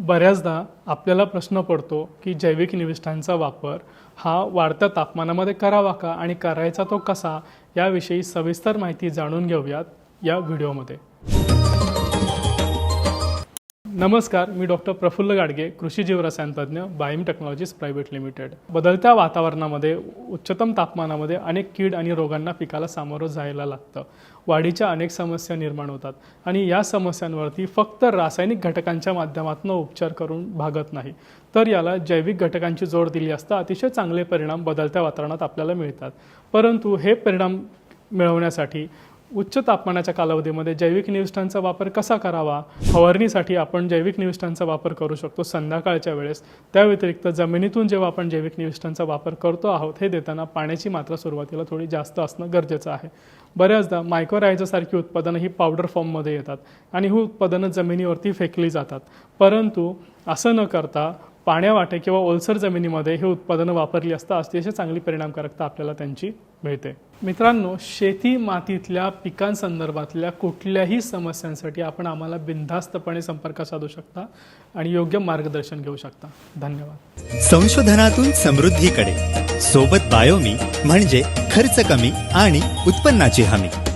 बऱ्याचदा आपल्याला प्रश्न पडतो की जैविक निविष्ठांचा वापर हा वाढत्या तापमानामध्ये करावा का आणि करायचा तो कसा याविषयी सविस्तर माहिती जाणून घेऊयात या व्हिडिओमध्ये. नमस्कार मी डॉक्टर प्रफुल्ल गाडगे कृषी जीवरसायनतज्ञ बायम टेक्नॉलॉजीज प्रायव्हेट लिमिटेड. बदलत्या वातावरणामध्ये उच्चतम तापमानामध्ये अनेक कीड आणि रोगांना पिकाला सामोरं जायला लागतं. वाढीच्या अनेक समस्या निर्माण होतात आणि या समस्यांवरती फक्त रासायनिक घटकांच्या माध्यमातून उपचार करून भागत नाही. तर याला जैविक घटकांची जोड दिली असता अतिशय चांगले परिणाम बदलत्या वातावरणात आपल्याला मिळतात. परंतु हे परिणाम मिळवण्यासाठी उच्च तापमानाच्या कालावधीमध्ये जैविक निविष्ठांचा वापर कसा करावा? फवारणीसाठी आपण जैविक निविष्ठांचा वापर करू शकतो संध्याकाळच्या वेळेस. त्या व्यतिरिक्त जमिनीतून जेव्हा आपण जैविक निविष्ठांचा वापर करतो आहोत हे देताना पाण्याची मात्रा सुरुवातीला थोडी जास्त असणं गरजेचं आहे. बऱ्याचदा मायक्रोरायझासारखी उत्पादनं ही पावडर फॉर्ममध्ये येतात आणि ही उत्पादनं जमिनीवरती फेकली जातात. परंतु असं न करता पाण्यावाटे किंवा ओलसर जमिनीमध्ये हे उत्पादनं वापरली असता अतिशय चांगली परिणामकारकता आपल्याला त्यांची मिळते. मित्रांनो शेती मातीतल्या पिकांसंदर्भातल्या कुठल्याही समस्यांसाठी आपण आम्हाला बिनधास्तपणे संपर्क साधू शकता आणि योग्य मार्गदर्शन घेऊ शकता. धन्यवाद. संशोधनातून समृद्धीकडे. सोबत बायोमी म्हणजे खर्च कमी आणि उत्पन्नाची हमी.